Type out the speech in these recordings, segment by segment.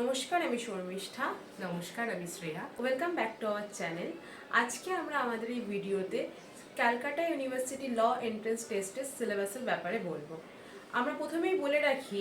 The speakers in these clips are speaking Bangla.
নমস্কার আমি শর্মিষ্ঠা। নমস্কার আমি Shreya. Welcome back to our channel আজকে আমরা আমাদের এই ভিডিওতে ক্যালকাটা ইউনিভার্সিটি ল এন্ট্রেন্স টেস্টের সিলেবাসের ব্যাপারে বলব। আমরা প্রথমেই বলে রাখি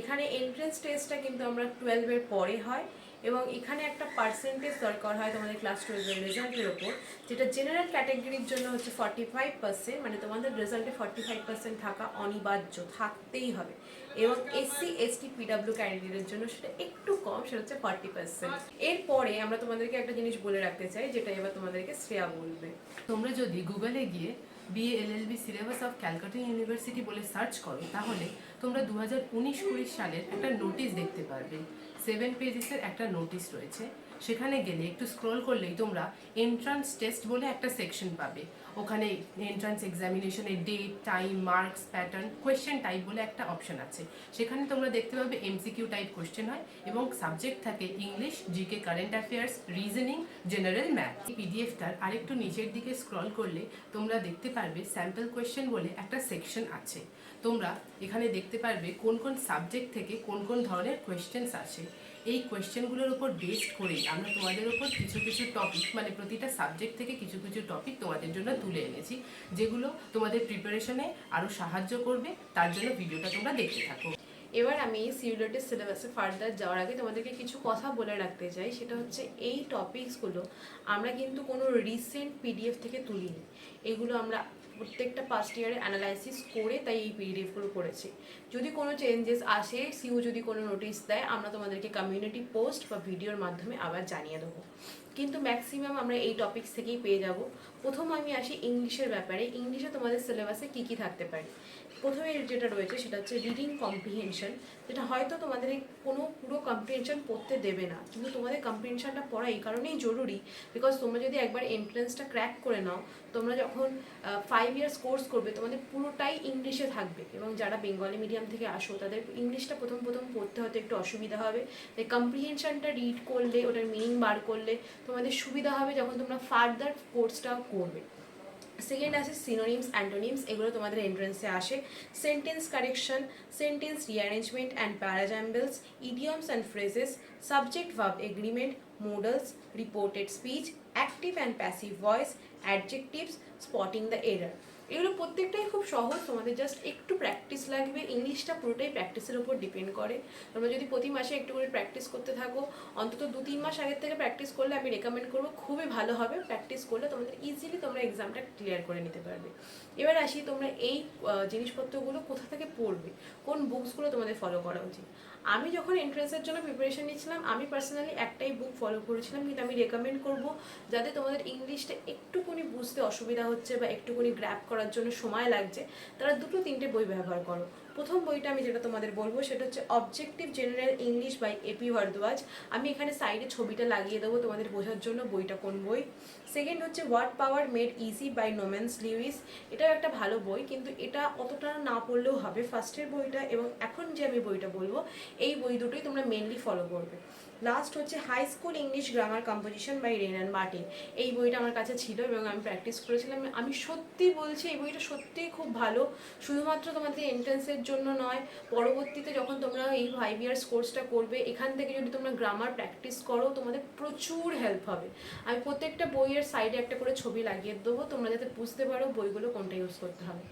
এখানে এন্ট্রেন্স টেস্টটা কিন্তু আমরা টুয়েলভের পরে হয়। এবং এখানে একটা পার্সেন্টেজ দরকার হয় তোমাদের ক্লাস টুয়েলভের রেজাল্টের ওপর, যেটা জেনারেল ক্যাটাগরির জন্য হচ্ছে ফর্টি ফাইভ পার্সেন্ট মানে তোমাদের রেজাল্টে ফর্টি ফাইভ পার্সেন্ট থাকা অনিবার্য, থাকতেই হবে। এবং এসসি এসটি পিডাব্লিউ ক্যান্ডিডেটের জন্য সেটা একটু কম, সেটা হচ্ছে ফর্টি পার্সেন্ট এরপরে আমরা তোমাদেরকে একটা জিনিস বলে রাখতে চাই, যেটা এবার তোমাদেরকে শ্রেয়া বলবে। তোমরা যদি গুগলে গিয়ে BA LLB syllabus of Calcutta university বলে সার্চ করো, তাহলে তোমরা দু হাজার উনিশ কুড়ি সালের একটা নোটিশ দেখতে পারবে। সেভেন পেজেসের একটা নোটিশ রয়েছে। সেখানে গেলে একটু স্ক্রল করলেই তোমরা এন্ট্রান্স টেস্ট বলে একটা সেকশন পাবে। ওখানে entrance এক্সামিনেশনের date time marks pattern question type বলে একটা অপশন আছে। সেখানে তোমরা দেখতে পাবে এমসিকিউ টাইপ কোয়েশ্চেন হয় এবং সাবজেক্ট থাকে English GK current affairs reasoning general math পিডিএফটার আরেকটু নিচের দিকে স্ক্রল করলে তোমরা দেখতে পারবে স্যাম্পল কোয়েশ্চেন বলে একটা সেকশন আছে। তোমরা এখানে দেখতে পারবে কোন কোন সাবজেক্ট থেকে কোন কোন ধরনের কোয়েশ্চেন্স আসে। এই কোয়েশ্চেনগুলোর উপর বেসড করেই আমরা তোমাদের উপর কিছু কিছু টপিক মানে প্রতিটা সাবজেক্ট থেকে কিছু কিছু টপিক তোমাদের জন্য তুলে এনেছি, যেগুলো তোমাদের প্রিপারেশনে আরও সাহায্য করবে, তার জন্য ভিডিওটা তোমরা দেখতে থাকো। এবার আমি সিউলেটের সিলেবাসে ফার্দার যাওয়ার আগে তোমাদেরকে কিছু কথা বলে রাখতে চাই, সেটা হচ্ছে এই টপিকসগুলো আমরা কিন্তু কোনো রিসেন্ট পিডিএফ থেকে তুলিনি। এগুলো আমরা প্রত্যেকটা পাস্ট ইয়ারের অ্যানালাইসিস করে তাই এই পিডিএফগুলো করেছি। যদি কোনো চেঞ্জেস আসে সিও যদি কোনো নোটিশ দেয়, আমরা তোমাদেরকে কমিউনিটি পোস্ট বা ভিডিওর মাধ্যমে আবার জানিয়ে দেবো। কিন্তু ম্যাক্সিমাম আমরা এই টপিকস থেকেই পেয়ে যাব। প্রথম আমি আসি ইংলিশের ব্যাপারে। ইংলিশে তোমাদের সিলেবাসে কী কী থাকতে পারে? প্রথমে যেটা রয়েছে সেটা হচ্ছে রিডিং কম্প্রিহেনশন যেটা হয়তো তোমাদের কোনো পুরো কম্প্রিহেনশন পড়তে দেবে না, কিন্তু তোমাদের কম্প্রিহেনশনটা পড়া এই কারণেই জরুরি বিকজ তোমরা যদি একবার এন্ট্রেন্সটা ক্র্যাক করে নাও, তোমরা যখন ফাইভ ইয়ার্স কোর্স করবে, তোমাদের পুরোটাই ইংলিশে থাকবে, এবং যারা বেঙ্গলি মিডিয়াম থেকে আসো, তাদের ইংলিশটা প্রথম প্রথম পড়তে হতে একটু অসুবিধা হবে, তাই কম্প্রিহেনশনটা রিড করলে, ওটার মিনিং বার করলে, তোমাদের সুবিধা হবে যখন তোমরা ফার্দার কোর্সটাও করবে। সেকেন্ড আছে সিনোনিমস অ্যান্টোনিমস এগুলো তোমাদের এন্ট্রেন্সে আসে। Sentence correction sentence rearrangement and parajumbles idioms and phrases subject verb agreement modals reported speech active and passive voice adjectives spotting the error এগুলো প্রত্যেকটাই খুব সহজ, তোমাদের জাস্ট একটু প্র্যাকটিস লাগবে। ইংলিশটা পুরোটাই প্র্যাকটিসের উপর ডিপেন্ড করে। তোমরা যদি প্রতি মাসে একটু করে প্র্যাকটিস করতে থাকো, অন্তত দু তিন মাস আগের থেকে প্র্যাকটিস করলে আমি রেকমেন্ড করব, খুবই ভালো হবে। প্র্যাকটিস করলে তোমাদের ইজিলি তোমরা এক্সামটা ক্লিয়ার করে নিতে পারবে। এবার আসি তোমরা এই জিনিসপত্রগুলো কোথা থেকে পড়বে? কোন বুকসগুলো তোমাদের ফলো করা উচিত? আমি যখন এন্ট্রেন্সের জন্য প্রিপারেশন নিচ্ছিলাম, আমি পার্সোনালি একটাই বুক ফলো করেছিলাম, কিন্তু আমি রেকমেন্ড করব যাতে তোমাদের ইংলিশটা একটুকুনি বুঝতে অসুবিধা হচ্ছে বা একটুকুনি গ্র্যাপ করার জন্য সময় লাগছে তারা দুটো তিনটে বই ব্যবহার করো। প্রথম বইটা আমি যেটা তোমাদের বলব, সেটা হচ্ছে objective general English by AP Bharadwaj আমি এখানে সাইডে ছবিটা লাগিয়ে দেবো তোমাদের বোঝার জন্য বইটা কোন বই। সেকেন্ড হচ্ছে word power made easy by no man's Lewis এটাও একটা ভালো বই, কিন্তু এটা অতটা না পড়লেও হবে ফার্স্টের বইটা, এবং এখন যে আমি বইটা বলব, এই বই দুটোই তোমরা মেনলি ফলো করবে। লাস্ট হচ্ছে high school English grammar composition by Wren and Martin এই বইটা আমার কাছে ছিল এবং আমি প্র্যাকটিস করেছিলাম। আমি সত্যি বলছি, এই বইটা সত্যিই খুব ভালো। শুধুমাত্র তোমাদের এন্ট্রান্সের জন্য নয়, পরবর্তীতে যখন তোমরা এই ফাইভ ইয়ার্স কোর্সটা করবে, এখান থেকে যদি তোমরা গ্রামার প্র্যাকটিস করো, তোমাদের প্রচুর হেল্প হবে। আমি প্রত্যেকটা বইয়ের সাইডে একটা করে ছবি লাগিয়ে দেবো, তোমরা যাতে বুঝতে পারো বইগুলো কোনটা ইউজ করতে হবে।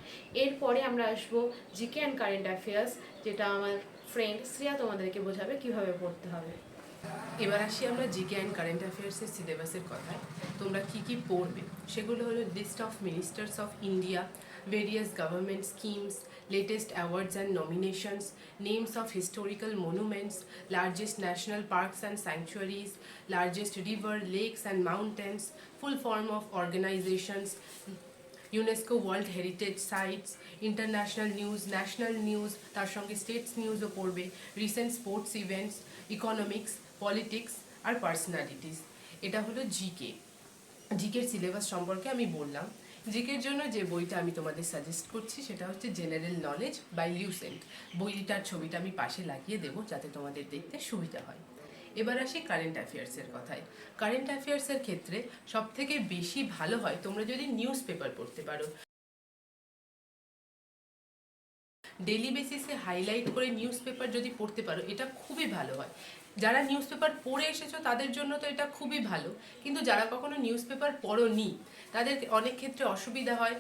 এরপরে আমরা আসব জিকে অ্যান্ড কারেন্ট অ্যাফেয়ার্স যেটা আমার ফ্রেন্ড শ্রেয়া তোমাদেরকে বোঝাবে কীভাবে পড়তে হবে। এবার আসি আমরা জিকে অ্যান্ড কারেন্ট অ্যাফেয়ার্সের সিলেবাসের কথায়। তোমরা কি কি পড়বে? সেগুলো হলো list of ministers of India various government schemes latest awards and nominations names of historical monuments largest national parks and sanctuaries largest river lakes and mountains full form of organisations UNESCO world heritage sites international news national news তার সঙ্গে স্টেটস নিউজও পড়বে recent sports events economics politics আর পার্সোনালিটিস এটা হলো জিকে জিকের সিলেবাস সম্পর্কে আমি বললাম। জিকের জন্য যে বইটা আমি তোমাদের সাজেস্ট করছি, সেটা হচ্ছে জেনারেল নলেজ বাই লিউসেন্ট বইটার ছবিটা আমি পাশে লাগিয়ে দেবো, যাতে তোমাদের দেখতে সুবিধা হয়। এবার আসি কারেন্ট অ্যাফেয়ার্সের কথায়। কারেন্ট অ্যাফেয়ার্সের ক্ষেত্রে সব থেকে বেশি ভালো হয় তোমরা যদি নিউজ পেপার পড়তে পারো। ডেলি বেসিসে হাইলাইট করে নিউজ পেপার যদি পড়তে পারো, এটা খুবই ভালো হয়। যারা নিউজ পেপার পড়ে এসেছ, তাদের জন্য তো এটা খুবই ভালো। কিন্তু যারা কখনো নিউজ পেপার পড়ো নি তাদের অনেক ক্ষেত্রে অসুবিধা হয়।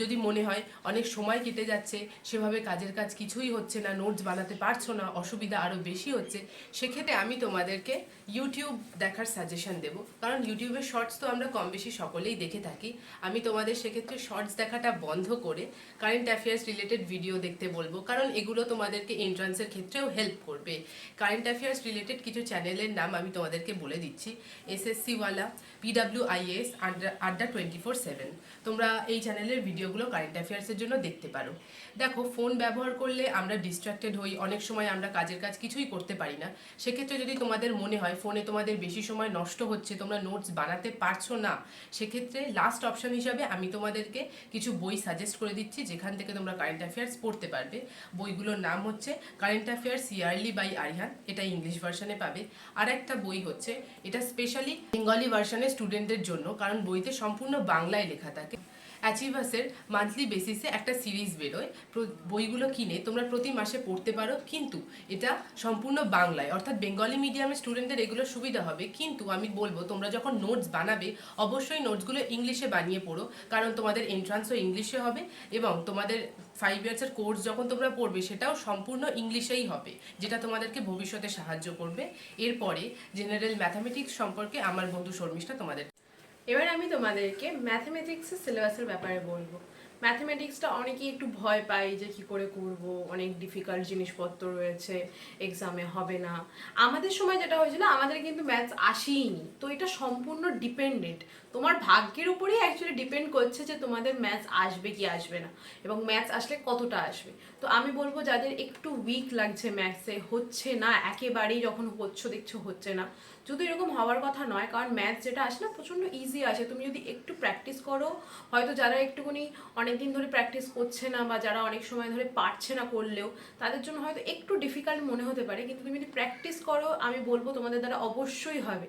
যদি মনে হয় অনেক সময় কেটে যাচ্ছে, সেভাবে কাজের কাজ কিছুই হচ্ছে না নোটস বানাতে পারছ না, অসুবিধা আরও বেশি হচ্ছে, সেক্ষেত্রে আমি তোমাদেরকে ইউটিউব দেখার সাজেশন দেব। কারণ ইউটিউবের শর্টস তো আমরা কম বেশি সকলেই দেখে থাকি। আমি তোমাদের সেক্ষেত্রে শর্টস দেখাটা বন্ধ করে কারেন্ট অ্যাফেয়ার্স রিলেটেড ভিডিও দেখতে বলব। কারণ এগুলো তোমাদেরকে এন্ট্রান্সের ক্ষেত্রেও হেল্প করবে। কারেন্ট অ্যাফেয়ার্স রিলেটেড কিছু চ্যানেলের নাম আমি তোমাদেরকে বলে দিচ্ছি। এসএসসি ওয়ালা পিডাব্লিউ আইএস আড্ডা আড্ডা টোয়েন্টি ফোর সেভেন তোমরা এই চ্যানেলের ভিডিওগুলো কারেন্ট অ্যাফেয়ার্সের জন্য দেখতে পারো। দেখো ফোন ব্যবহার করলে আমরা ডিস্ট্রাক্টেড হই, অনেক সময় আমরা কাজের কাজ কিছুই করতে পারি না। সেক্ষেত্রে যদি তোমাদের মনে হয় ফোনে তোমাদের বেশি সময় নষ্ট হচ্ছে, তোমরা নোটস বানাতে পারছ না, সেক্ষেত্রে লাস্ট অপশন হিসাবে আমি তোমাদেরকে কিছু বই সাজেস্ট করে দিচ্ছি, যেখান থেকে তোমরা কারেন্ট অ্যাফেয়ার্স পড়তে পারবে। বইগুলোর নাম হচ্ছে current affairs yearly by Arihant, এটা ইংলিশ ভার্সানে পাবে। আর একটা বই হচ্ছে, এটা স্পেশালি বেঙ্গলি ভার্সনে স্টুডেন্টদের জন্য, কারণ বইতে সম্পূর্ণ বাংলায় লেখা থাকে। অ্যাচিভাসের মান্থলি বেসিসে একটা সিরিজ বেরোয়। বইগুলো কিনে তোমরা প্রতি মাসে পড়তে পারো। কিন্তু এটা সম্পূর্ণ বাংলায়, অর্থাৎ বেঙ্গলি মিডিয়ামের স্টুডেন্টদের এগুলো সুবিধা হবে। কিন্তু আমি বলব, তোমরা যখন নোটস বানাবে, অবশ্যই নোটসগুলো ইংলিশে বানিয়ে পড়ো। কারণ তোমাদের এন্ট্রান্সও ইংলিশে হবে এবং তোমাদের ফাইভ ইয়ার্সের কোর্স যখন তোমরা পড়বে, সেটাও সম্পূর্ণ ইংলিশেই হবে, যেটা তোমাদেরকে ভবিষ্যতে সাহায্য করবে। এরপরে জেনারেল ম্যাথামেটিক্স সম্পর্কে আমার বন্ধু শর্মিষ্ঠা তোমাদের এবার আমি তোমাদেরকে ম্যাথমেটিক্সের সিলেবাসের ব্যাপারে বলব। ম্যাথমেটিক্সটা অনেকেই একটু ভয় পায় যে কি করে করব, অনেক ডিফিকাল্ট জিনিসপত্র রয়েছে এক্সামে হবে না। আমাদের সময় যেটা হয়েছিল, আমাদের কিন্তু ম্যাথস আসেইনি। তো এটা সম্পূর্ণ ডিপেন্ডেন্ট তোমার ভাগ্যের উপরেই অ্যাকচুয়ালি ডিপেন্ড করছে যে তোমাদের ম্যাথস আসবে কি আসবে না। এবং ম্যাথস আসলে কতটা আসবে। তো আমি বলব, যাদের একটু উইক লাগছে ম্যাথসে হচ্ছে না, একেবারেই যখন হচ্ছে দেখছ হচ্ছে না। যদি এরকম হওয়ার কথা নয়, কারণ ম্যাথ যেটা আসে না, প্রচণ্ড ইজি আসে। তুমি যদি একটু প্র্যাকটিস করো, হয়তো যারা একটুখানি অনেক দিন ধরে প্র্যাকটিস করছে না বা যারা অনেক সময় ধরে পারছে না করলেও, তাদের জন্য হয়তো একটু ডিফিকাল্ট মনে হতে পারে। কিন্তু তুমি যদি প্র্যাকটিস করো, আমি বলব তোমাদের দ্বারা অবশ্যই হবে।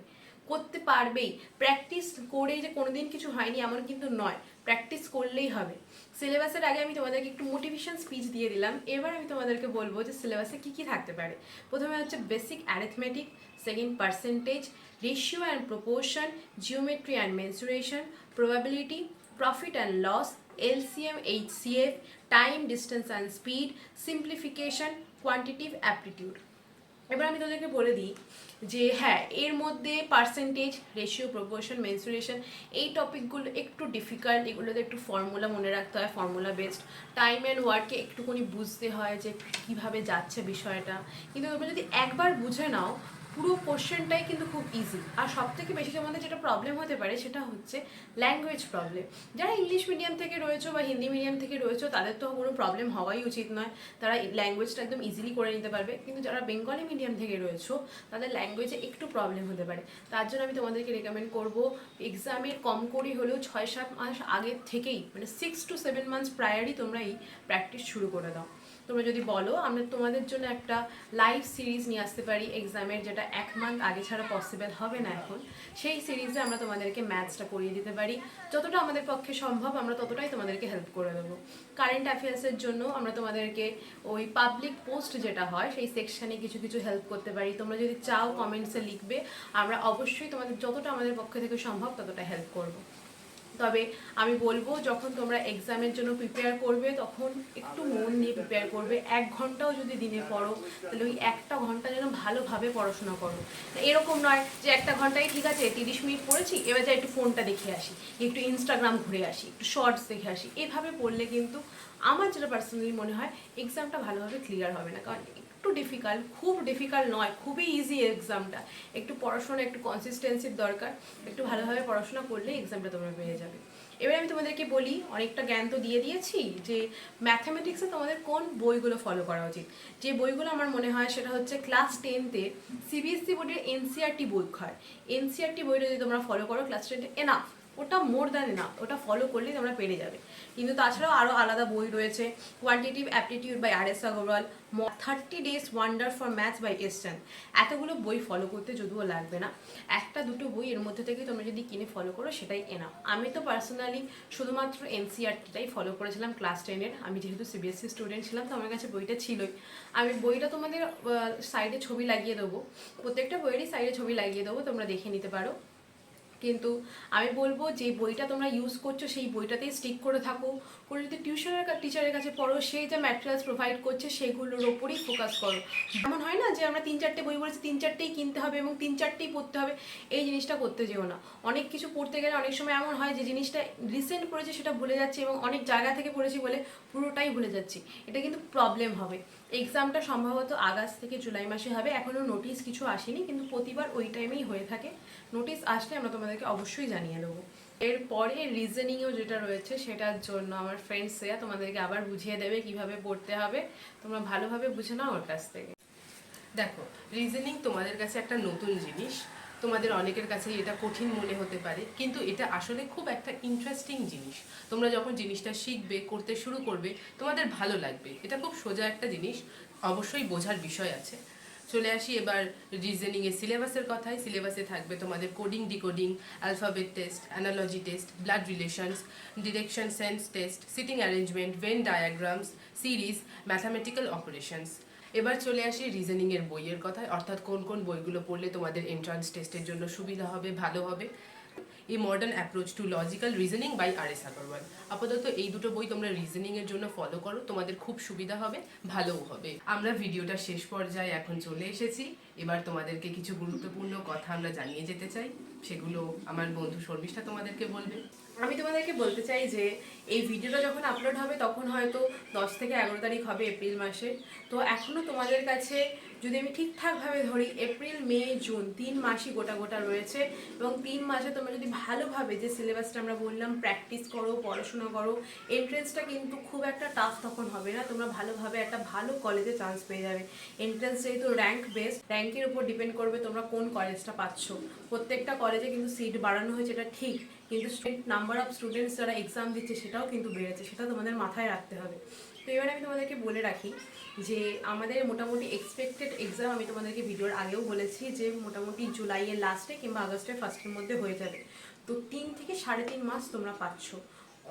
করতে পারবেই। প্র্যাকটিস করেই যে কোনোদিন কিছু হয়নি, এমন কিন্তু নয়। প্র্যাকটিস করলেই হবে। সিলেবাসের আগে আমি তোমাদেরকে একটু মোটিভেশন স্পিচ দিয়ে দিলাম। এবার আমি তোমাদেরকে বলব যে সিলেবাসে কী কী থাকতে পারে। প্রথমে হচ্ছে basic arithmetic second percentage ratio and proportion geometry and mensuration probability profit and loss LCM HCF time distance and speed simplification quantitative aptitude এবার আমি তোদেরকে বলে দিই যে হ্যাঁ এর মধ্যে পার্সেন্টেজ রেশিও প্রপোর্শন মেনসুরেশন এই টপিকগুলো একটু ডিফিকাল্ট এগুলোতে একটু ফর্মুলা মনে রাখতে হয় ফর্মুলা বেসড টাইম অ্যান্ড ওয়ার্ককে একটুখানি বুঝতে হয় যে কীভাবে যাচ্ছে বিষয়টা। কিন্তু যদি একবার বুঝে নাও পুরো কোশ্চেনটাই কিন্তু খুব ইজি আর সব থেকে বেশি তোমাদের যেটা প্রবলেম হতে পারে সেটা হচ্ছে ল্যাঙ্গুয়েজ প্রবলেম যারা ইংলিশ মিডিয়াম থেকে রয়েছে বা হিন্দি মিডিয়াম থেকে রয়েছে, তাদের তো কোনো প্রবলেম হওয়াই উচিত নয়। তারা ল্যাঙ্গুয়েজটা একদম ইজিলি করে নিতে পারবে। কিন্তু যারা বেঙ্গলি মিডিয়াম থেকে রয়েছে, তাদের ল্যাঙ্গুয়েজে একটু প্রবলেম হতে পারে। তার জন্য আমি তোমাদেরকে রেকমেন্ড করব এক্সামের কম করে হলেও ছয়, সাত মাস আগের থেকেই মানে সিক্স টু সেভেন মান্থস প্রায়ারই তোমরা এই প্র্যাকটিস শুরু করে দাও। তোমরা যদি বলো, আমরা তোমাদের জন্য একটা লাইভ সিরিজ নিয়ে আসতে পারি এক্সামের যেটা এক মান্থ আগে ছাড়া পসিবল হবে না এখন। সেই সিরিজে আমরা তোমাদেরকে ম্যাথসটা করিয়ে দিতে পারি। যতটা আমাদের পক্ষে সম্ভব, আমরা ততটাই তোমাদেরকে হেল্প করে দেবো। কারেন্ট অ্যাফেয়ার্সের জন্য আমরা তোমাদেরকে ওই পাবলিক পোস্ট যেটা হয়, সেই সেকশানে কিছু কিছু হেল্প করতে পারি। তোমরা যদি চাও কমেন্টসে লিখবে, আমরা অবশ্যই তোমাদের, যতটা আমাদের পক্ষ থেকে সম্ভব, ততটা হেল্প করব। তবে আমি বলব, যখন তোমরা এক্সামের জন্য প্রিপেয়ার করবে, তখন একটু মন দিয়ে প্রিপেয়ার করবে। এক ঘন্টাও যদি দিনে পড়ো, তাহলে ওই একটা ঘণ্টা যেন ভালোভাবে পড়াশোনা করো। এরকম নয় যে একটা ঘন্টায়, ঠিক আছে, তিরিশ মিনিট পড়েছি, এবার যাই একটু ফোনটা দেখে আসি, একটু ইনস্টাগ্রাম ঘুরে আসি, একটু শর্টস দেখে আসি। এভাবে পড়লে কিন্তু আমার যেটা পার্সোনালি মনে হয় এক্সামটা ভালোভাবে ক্লিয়ার হবে না। কারণ একটু ডিফিকাল্ট খুব ডিফিকাল্ট নয়, খুবই ইজি এক্সামটা একটু পড়াশোনা, একটু কনসিস্টেন্সির দরকার। একটু ভালোভাবে পড়াশোনা করলে এক্সামটা তোমরা পেয়ে যাবে। এবার আমি তোমাদেরকে বলি, অনেকটা জ্ঞান তো দিয়ে দিয়েছি, যে ম্যাথামেটিক্সে তোমাদের কোন বইগুলো ফলো করা উচিত। যে বইগুলো আমার মনে হয় সেটা হচ্ছে ক্লাস টেনতে সিবিএসসি বোর্ডের এনসিআরটি বই হয়। এনসিআরটি বইটা যদি তোমরা ফলো করো ক্লাস টেনতে এনাফ ওটা মোর দ্যান না ওটা ফলো করলেই তোমরা পেরে যাবে। কিন্তু তাছাড়াও আরও আলাদা বই রয়েছে quantitative aptitude by R S Aggarwal thirty days wonder for maths by এসটান এতগুলো বই ফলো করতে যদিও লাগবে না, একটা দুটো বই এর মধ্যে থেকে তোমরা যদি কিনে ফলো করো, সেটাই এনা আমি তো পার্সোনালি শুধুমাত্র এনসিআরটিটাই ফলো করেছিলাম ক্লাস টেনের আমি যেহেতু সিবিএসসি স্টুডেন্ট ছিলাম, তো আমার কাছে বইটা ছিলই। আমি বইটা তোমাদের সাইডে ছবি লাগিয়ে দেবো। প্রত্যেকটা বইয়েরই সাইডে ছবি লাগিয়ে দেবো, তোমরা দেখে নিতে পারো। কিন্তু আমি বলব যে বইটা তোমরা ইউজ করছ, সেই বইটাতেই স্টিক করে থাকো। করে যদি টিউশনের টিচারের কাছে পড়ো সেই যে ম্যাটেরিয়ালস প্রোভাইড করছে, সেগুলোর ওপরেই ফোকাস করো। এমন হয় না যে আমরা তিন চারটে বই পড়েছি, তিন চারটেই কিনতে হবে এবং তিন চারটেই পড়তে হবে, এই জিনিসটা করতে যেও না। অনেক কিছু পড়তে গেলে অনেক সময় এমন হয় যে জিনিসটা রিসেন্ট পড়েছে, সেটা ভুলে যাচ্ছে এবং অনেক জায়গা থেকে পড়েছি বলে পুরোটাই ভুলে যাচ্ছি। এটা কিন্তু প্রবলেম হবে। এক্সামটা সম্ভবত আগস্ট থেকে জুলাই মাসে হবে। এখনও নোটিশ কিছু আসেনি, কিন্তু প্রতিবার ওই টাইমেই হয়ে থাকে। নোটিশ আসলে আমরা তোমাদেরকে অবশ্যই জানিয়ে দেবো। এরপরে রিজনিংও যেটা রয়েছে সেটার জন্য আমার ফ্রেন্ড শ্রেয়া তোমাদেরকে আবার বুঝিয়ে দেবে কীভাবে পড়তে হবে। তোমরা ভালোভাবে বুঝে নাও ওর কাছ থেকে। দেখো রিজনিং তোমাদের কাছে একটা নতুন জিনিস। তোমাদের অনেকের কাছে এটা কঠিন মনে হতে পারে, কিন্তু এটা আসলে খুব একটা ইন্টারেস্টিং জিনিস। তোমরা যখন জিনিসটা শিখবে, করতে শুরু করবে, তোমাদের ভালো লাগবে। এটা খুব সোজা একটা জিনিস। অবশ্যই বোঝার বিষয় আছে। চলে আসি, এবার রিজনিং এর সিলেবাসের কথায় সিলেবাসে থাকবে তোমাদের coding decoding alphabet test analogy test blood relations direction sense test sitting arrangement Venn diagrams series mathematical operations এবার চলে আসি রিজনিংয়ের বইয়ের কথায়। অর্থাৎ কোন কোন বইগুলো পড়লে তোমাদের এন্ট্রান্স টেস্টের জন্য সুবিধা হবে, ভালো হবে? এই modern approach to logical reasoning by R S Aggarwal আপাতত এই দুটো বই তোমরা রিজনিং এর জন্য ফলো করো, তোমাদের খুব সুবিধা হবে, ভালোও হবে। আমরা ভিডিওটা শেষ পর্যায়ে এখন চলে এসেছি। এবার তোমাদেরকে কিছু গুরুত্বপূর্ণ কথা আমরা জানিয়ে যেতে চাই। সেগুলো আমার বন্ধু শর্মিষ্ঠা তোমাদেরকে বলবে। আমি তোমাদেরকে বলতে চাই যে, এই ভিডিওটা যখন আপলোড হবে তখন হয়তো দশ থেকে এগারো তারিখ হবে এপ্রিল মাসে তো এখনও তোমাদের কাছে যদি আমি ঠিকঠাকভাবে ধরি এপ্রিল মে জুন তিন মাসই গোটা গোটা রয়েছে এবং তিন মাসে তোমরা যদি ভালোভাবে যে সিলেবাসটা আমরা বললাম প্র্যাকটিস করো, পড়াশোনা করো এন্ট্রেন্সটা কিন্তু খুব একটা টাফ তখন হবে না। তোমরা ভালোভাবে একটা ভালো কলেজে চান্স পেয়ে যাবে। এন্ট্রেন্স যেহেতু র্যাঙ্ক বেস র্যাঙ্কের উপর ডিপেন্ড করবে তোমরা কোন কলেজটা পাচ্ছ। প্রত্যেকটা কলেজে কিন্তু সিট বাড়ানো হয়েছে, এটা ঠিক, কিন্তু নাম্বার অফ স্টুডেন্টস যারা এক্সাম দিচ্ছে, সেটাও কিন্তু বেড়েছে, সেটা তোমাদের মাথায় রাখতে হবে। তো এবার আমি তোমাদেরকে বলে রাখি যে আমাদের মোটামুটি এক্সপেক্টেড এক্সাম আমি তোমাদেরকে ভিডিওর আগেও বলেছি যে মোটামুটি জুলাইয়ের লাস্টে কিংবা আগস্টের ফার্স্টের মধ্যে হয়ে যাবে। তো তিন থেকে সাড়ে তিন মাস তোমরা পাচ্ছ।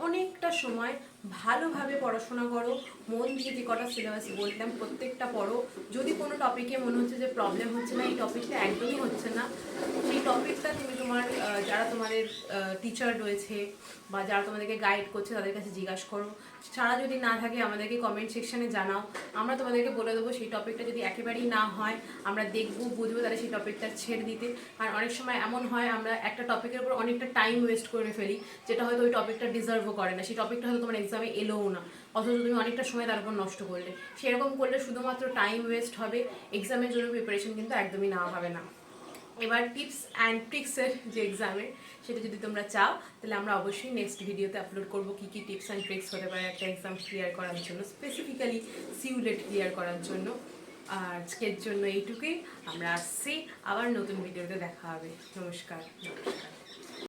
অনেকটা সময় ভালোভাবে পড়াশোনা করো, মন দিয়ে যে কটা সিলেবাস বললাম, প্রত্যেকটা পড়ো। যদি কোনো টপিকে মনে হচ্ছে যে প্রবলেম হচ্ছে না, এই টপিকটা একদমই হচ্ছে না। সেই টপিকটা তুমি তোমার যারা তোমাদের টিচার রয়েছে বা যারা তোমাদেরকে গাইড করছে, তাদের কাছে জিজ্ঞাসা করো। ছাড়া যদি না থাকে, আমাদেরকে কমেন্ট সেকশনে জানাও। আমরা তোমাদেরকে বলে দেবো, সেই টপিকটা যদি একেবারেই না হয়, আমরা দেখব, বুঝব তাহলে সেই টপিকটা ছেড়ে দিতে। আর অনেক সময় এমন হয়, আমরা একটা টপিকের উপর অনেকটা টাইম ওয়েস্ট করে ফেলি, যেটা হয়তো ওই টপিকটা ডিজার্ভও করে না। সেই টপিকটা হয়তো তোমার এক্সামে এলোও না। অথচ তুমি অনেকটা সময় তার উপর নষ্ট করলে। সেরকম করলে শুধুমাত্র টাইম ওয়েস্ট হবে এক্সামের জন্য প্রিপারেশন কিন্তু একদমই নেওয়া হবে না। এবার টিপস অ্যান্ড ট্রিক্সের যে এক্সামের সেটা যদি তোমরা চাও, তাহলে আমরা অবশ্যই নেক্সট ভিডিওতে আপলোড করব কী কী টিপস অ্যান্ড ট্রিক্স হতে পারে একটা এক্সাম ক্লিয়ার করার জন্য স্পেসিফিক্যালি সিউলেট ক্লিয়ার করার জন্য। আজকের জন্য এইটুকুই। আমরা আসছি, আবার নতুন ভিডিওতে দেখা হবে। নমস্কার নমস্কার।